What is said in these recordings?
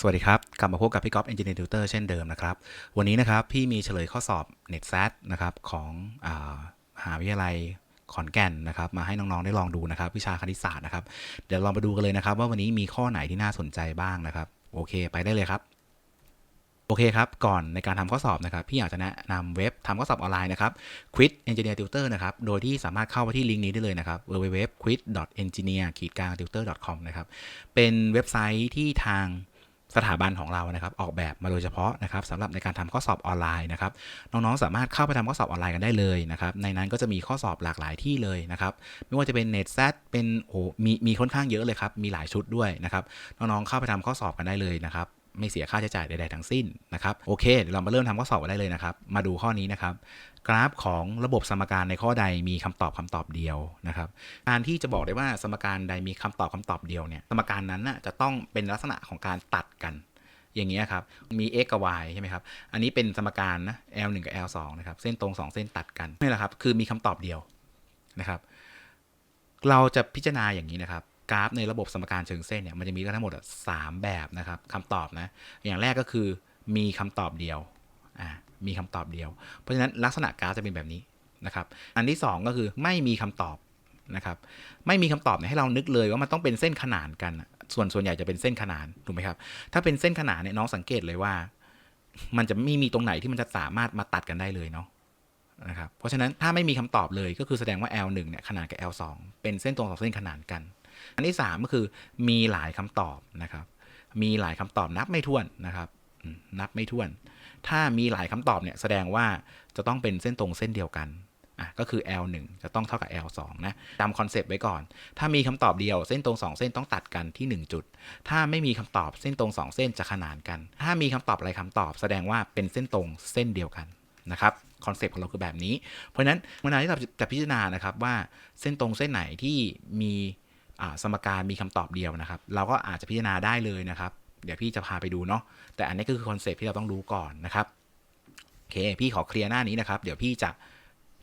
สวัสดีครับ กลับมาพบกับพี่ก๊อฟ Engineer Tutor เช่นเดิมนะครับ วันนี้นะครับพี่มีเฉลยข้อสอบ NetSat นะครับของอมหาวิทยาลัยขอนแก่นนะครับ มาให้น้องๆได้ลองดูนะครับ วิชาคณิตศาสตร์นะครับ เดี๋ยวลองมาดูกันเลยนะครับ ว่าวันนี้มีข้อไหนที่น่าสนใจบ้างนะครับ โอเค ไปได้เลยครับโอเคครับ ก่อนในการทำข้อสอบนะครับ พี่อยากจะแนะนำเว็บทำข้อสอบออนไลน์นะครับ Quit Engineer Tutor นะครับ โดยที่สามารถเข้าไปที่ลิงก์นี้ได้เลยนะครับ www.quit.engineer-tutor.com นะครับ เป็นเว็บไซต์ที่ทาง สถาบันของเรานะครับออกแบบมาโดยเฉพาะนะครับสำหรับในการทำข้อสอบออนไลน์นะครับน้องๆสามารถเข้าไปทำข้อสอบออนไลน์กันได้เลยนะครับในนั้นก็จะมีข้อสอบหลากหลายที่เลยนะครับไม่ว่าจะเป็น Net s a t เป็นโอ้มีมีค่อนข้างเยอะเลยครับมีหลายชุดด้วยนะครับน้องๆเข้าไปทำข้อสอบกันได้เลยนะครับ ไม่เสียค่าใช้จ่ายใดๆทั้งสิ้นนะครับโอเคเดี๋ยวเรามาเริ่มทำข้อสอบกันได้เลยนะครับ มาดูข้อนี้นะครับ กราฟของระบบสมการในข้อใดมีคำตอบคำตอบเดียวนะครับการที่จะบอกได้ว่าสมการใดมีคำตอบคำตอบเดียวเนี่ยสมการนั้นน่ะจะต้องเป็นลักษณะของการตัดกันอย่างเงี้ยครับ มี x กับ y ใช่ไหมครับ อันนี้เป็นสมการนะ l 1กับ l 2นะครับ เส้นตรง 2 เส้นตัดกันนี่แหละครับ คือมีคำตอบเดียวนะครับ เราจะพิจารณาอย่างนี้นะครับ กราฟในระบบสมการเชิงเส้นเนี่ยมันจะมีทั้งหมดอะสามแบบนะครับคำตอบนะอย่างแรกก็คือมีคำตอบเดียวอ่ามีคำตอบเดียว เพราะฉะนั้นลักษณะกราฟจะเป็นแบบนี้นะครับอันที่สองก็คือไม่มีคำตอบนะครับไม่มีคำตอบเนี่ยให้เรานึกเลยว่ามันต้องเป็นเส้นขนานกัน ส่วนส่วนใหญ่จะเป็นเส้นขนานถูกไหมครับถ้าเป็นเส้นขนานเนี่ยน้องสังเกตเลยว่า มันจะไม่มีตรงไหนที่มันจะสามารถมาตัดกันได้เลยเนาะนะครับเพราะฉะนั้นถ้าไม่มีคำตอบเลยก็คือแสดงว่า L1 เนี่ยขนานกับ L2 เป็นเส้นตรงสองเส้นขนานกัน อันที่3ก็คือมีหลายคำตอบนะครับ มีหลายคำตอบนับไม่ถ้วนนะครับนับไม่ถ้วน ถ้ามีหลายคำตอบเนี่ยแสดงว่าจะต้องเป็นเส้นตรงเส้นเดียวกันอะก็คือ L1 จะต้องเท่ากับ L2 นะจำคอนเซปต์ไว้ก่อน ถ้ามีคำตอบเดียวเส้นตรง 2 เส้นต้องตัดกันที่ 1 จุด ถ้าไม่มีคำตอบเส้นตรง 2 เส้นจะขนานกัน ถ้ามีคำตอบอะไรคำตอบ แสดงว่าเป็นเส้นตรงเส้นเดียวกันนะครับคอนเซปต์ของเราคือแบบนี้ เพราะฉะนั้นเวลาที่เราจะพิจารณานะครับว่าเส้นตรงเส้นไหนที่มี สมการมีคำตอบเดียวนะครับ เราก็อาจจะพิจารณาได้เลยนะครับ เดี๋ยวพี่จะพาไปดูเนาะแต่อันนี้ก็คือคอนเซปต์ที่เราต้องรู้ก่อนนะครับโอเคพี่ขอเคลียร์หน้านี้นะครับ เดี๋ยวพี่จะ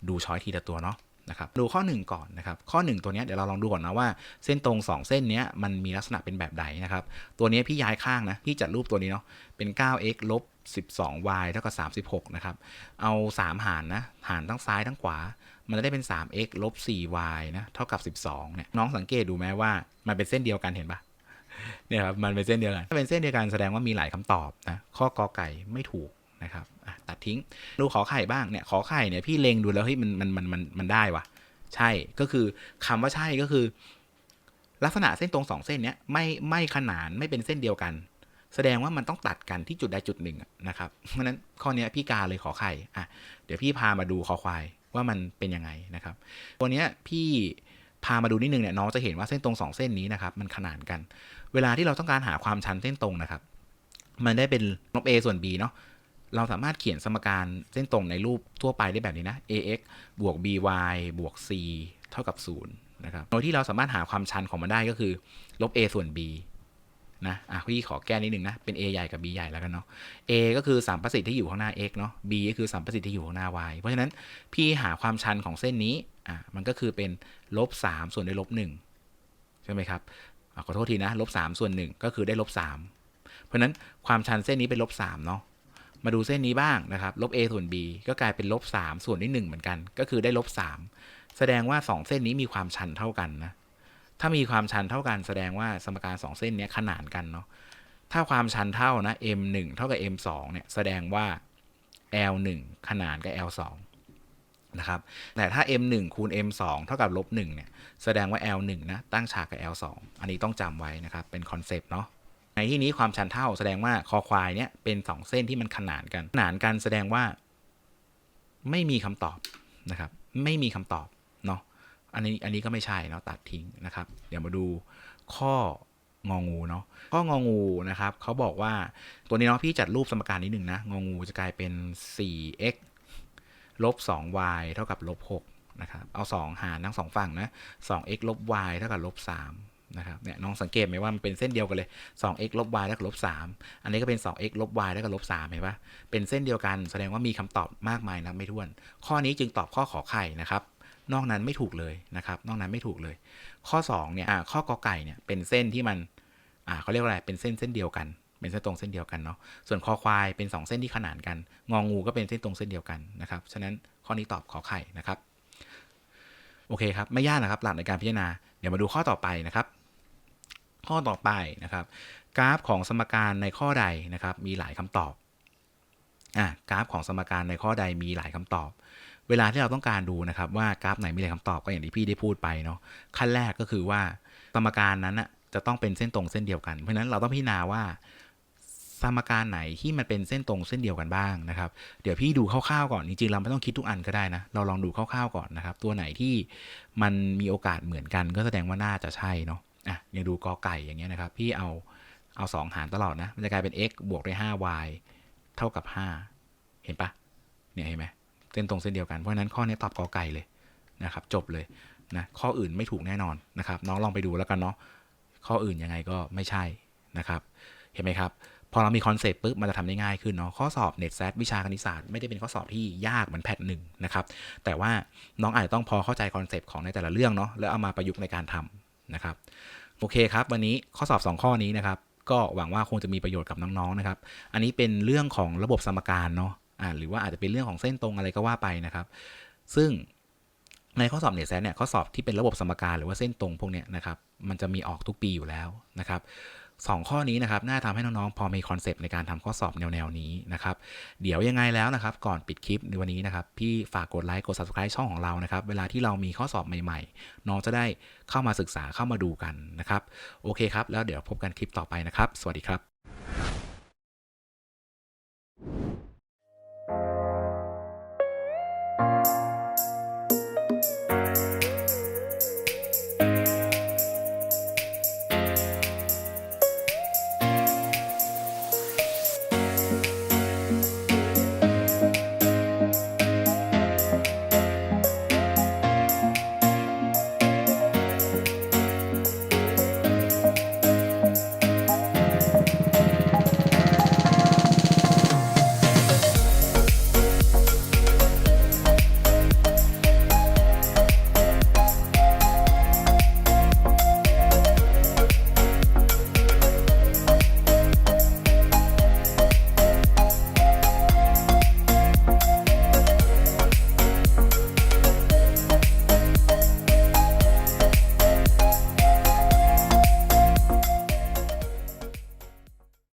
ดูช้อยทีละตัวเนาะ นะครับดูข้อ 1 ก่อนนะครับข้อ 1 ตัวนี้เดี๋ยวเราลองดูก่อนนะว่าเส้นตรง 2 เส้นนี้มันมีลักษณะเป็นแบบใดนะครับตัวนี้พี่ย้ายข้างนะพี่จัดรูปตัวนี้เนาะเป็น 9x ลบ 12y เท่ากับ 36 นะครับ เอา 3 หารนะ หารทั้งซ้ายทั้งขวา มันจะได้เป็น 3x ลบ 4y นะ เท่ากับ 12 เนี่ย น้องสังเกตดูไหมว่า มันเป็นเส้นเดียวกันเห็นปะเนี่ยครับ มันเป็นเส้นเดียวกัน ถ้าเป็นเส้นเดียวกันแสดงว่ามีหลายคำตอบนะ ข้อกอไก่ไม่ถูกนะครับอะ ตัดทิ้ง ดูขอไข่บ้างเนี่ยขอไข่เนี่ยพี่เล็งดูแล้วเฮ้ยมันมันมันมันมันได้วะใช่ก็คือคำว่าใช่ก็คือ ลักษณะเส้นตรงสองเส้นเนี้ยไม่ไม่ขนานไม่เป็นเส้นเดียวกัน แสดงว่ามันต้องตัดกันที่จุดใดจุดหนึ่งนะครับเพราะฉะนั้นข้อนี้พี่กาเลยขอไข่อะเดี๋ยวพี่พามาดูคอควายว่ามันเป็นยังไงนะครับตัวเนี้ยพี่พามาดูนิดนึงเนี่ยน้องจะเห็นว่าเส้นตรงสองเส้นนี้นะครับมันขนานกัน เวลาที่เราต้องการหาความชันเส้นตรงนะครับ มันได้เป็นลบ a ส่วน b เนาะ เราสามารถเขียนสมการเส้นตรงในรูปทั่วไปได้แบบนี้นะ ax บวก by บวก c เท่ากับ 0 นะครับ โดยที่เราสามารถหาความชันของมันได้ก็คือ ลบ a ส่วน b นะอะพี่ขอแก้นิดนึงนะ เป็น a ใหญ่กับ b ใหญ่แล้วกันเนาะ a ก็คือสัมประสิทธิ์ที่อยู่ข้างหน้า x เนาะ b ก็คือสัมประสิทธิ์ที่อยู่ข้างหน้า y เพราะฉะนั้นพี่หาความชันของเส้นนี้ อะมันก็คือเป็นลบ3ส่วนด้วยลบ1ใช่ไหมครับอะขอโทษทีนะลบ3ส่วน1ก็คือได้ลบ3เพราะฉะนั้นความชันเส้นนี้เป็นลบ3เนาะ มาดูเส้นนี้บ้างนะครับลบ a ส่วน b ก็กลายเป็นลบ3ส่วนด้วย1เหมือนกัน ก็คือได้ลบ3แสดงว่า 2 เส้นนี้มีความชันเท่ากันนะถ้ามีความชันเท่ากันแสดงว่าสมการสองเส้นนี้ขนานกันเนาะถ้าความชันเท่านะ m 1เท่ากับ m 2เนี่ยแสดงว่า l 1ขนานกับ l 2นะครับแต่ถ้า m 1คูณ m 2เท่ากับลบ1เนี่ยแสดงว่า l 1นะตั้งฉากกับ l 2อันนี้ต้องจำไว้นะครับเป็นคอนเซปต์เนาะ ในที่นี้ความชันเท่าแสดงว่าคอควายเนี่ยเป็นสองเส้นที่มันขนานกัน ขนานกันแสดงว่า ไม่มีคำตอบนะครับ ไม่มีคำตอบเนาะอันนี้อันนี้ก็ไม่ใช่เนาะตัดทิ้งนะครับ เดี๋ยวมาดูข้ององูเนาะข้ององูนะครับเขาบอกว่าตัวนี้เนาะพี่จัดรูปสมการนิดหนึ่งนะงองูจะกลายเป็น 4x ลบ 2y เท่ากับลบ6นะครับเอา 2 หารทั้งสองฝั่งนะ 2x ลบ y เท่ากับลบ3 นะครับเนี่ยน้องสังเกตไหมว่ามันเป็นเส้นเดียวกันเลย 2x ลบ y เท่ากับลบ3อันนี้ก็เป็น 2x ลบ y เท่ากับลบ3เห็นปะเป็นเส้นเดียวกันแสดงว่ามีคำตอบมากมายนับไม่ถ้วน ข้อนี้จึงตอบข้อขอไข่นะครับนอกนั้นไม่ถูกเลยนะครับ นอกนั้นไม่ถูกเลย ข้อ2เนี่ยข้อกอไก่เนี่ยเป็นเส้นที่มันอ่าเขาเรียกว่าอะไรเป็นเส้นเส้นเดียวกัน เป็นเส้นตรงเส้นเดียวกันเนาะส่วนคอควายเป็น 2 เส้นที่ขนานกัน งองูก็เป็นเส้นตรงเส้นเดียวกันนะครับฉะนั้นข้อนี้ตอบขอไข่นะครับโอเคครับไม่ยากนะครับหลักในการพิจารณาเดี๋ยวมาดูข้อต่อไปนะครับ ข้อต่อไปนะครับกราฟของสมการในข้อใดนะครับมีหลายคำตอบอะกราฟของสมการในข้อใดมีหลายคำตอบ เวลาที่เราต้องการดูนะครับว่ากราฟไหนมีหลายคำตอบก็อย่างที่พี่ได้พูดไปเนาะขั้นแรกก็คือว่าสมการนั้นน่ะจะต้องเป็นเส้นตรงเส้นเดียวกัน เพราะฉะนั้นเราต้องพิจารณาว่าสมการไหนที่มันเป็นเส้นตรงเส้นเดียวกันบ้างนะครับ เดี๋ยวพี่ดูคร่าวๆก่อนจริงๆเราไม่ต้องคิดทุกอันก็ได้นะ เราลองดูคร่าวๆก่อนนะครับ ตัวไหนที่มันมีโอกาสเหมือนกันก็แสดงว่าน่าจะใช่เนาะ อะย่างดูกอไก่อย่างเงี้ยนะครับ พี่เอาเอาสองหารตลอดนะ มันจะกลายเป็น x บวกด้วย 5y เท่ากับ 5 เห็นปะเนี่ยเห็นไหมเส้นตรงเส้นเดียวกัน เพราะฉะนั้นข้อนี้ตอบกอไก่เลยนะครับ จบเลยนะข้ออื่นไม่ถูกแน่นอนนะครับ น้องลองไปดูแล้วกันเนาะข้ออื่นยังไงก็ไม่ใช่นะครับ เห็นไหมครับ พอเรามีคอนเซปต์ปุ๊บมันจะทำได้ง่ายขึ้นเนาะข้อสอบเน็ตแซดวิชาคณิตศาสตร์ไม่ได้เป็นข้อสอบที่ยากเหมือนแพทหนึ่งนะครับแต่ว่าน้องอาจจะต้องพอเข้าใจคอนเซปต์ของในแต่ละเรื่องเนาะแล้วเอามาประยุกต์ในการทำ นะครับโอเคครับ วันนี้ข้อสอบ 2 ข้อนี้นะครับ ก็หวังว่าคงจะมีประโยชน์กับน้องๆนะครับ อันนี้เป็นเรื่องของระบบสมการเนาะอ่าหรือว่าอาจจะเป็นเรื่องของเส้นตรงอะไรก็ว่าไปนะครับ ซึ่งในข้อสอบเนี่ยแซนเนี่ยข้อสอบที่เป็นระบบสมการหรือว่าเส้นตรงพวกเนี้ยนะครับ มันจะมีออกทุกปีอยู่แล้วนะครับ สองข้อนี้นะครับน่าทำให้น้องๆ พอมีคอนเซปต์ในการทำข้อสอบแนวๆนี้นะครับเดี๋ยวยังไงแล้วนะครับก่อนปิดคลิปในวันนี้นะครับพี่ฝากกดไลค์กด subscribe ช่องของเรานะครับเวลาที่เรามีข้อสอบใหม่ๆ น้องจะได้เข้ามาศึกษาเข้ามาดูกันนะครับโอเคครับแล้วเดี๋ยวพบกันคลิปต่อไปนะครับ สวัสดีครับ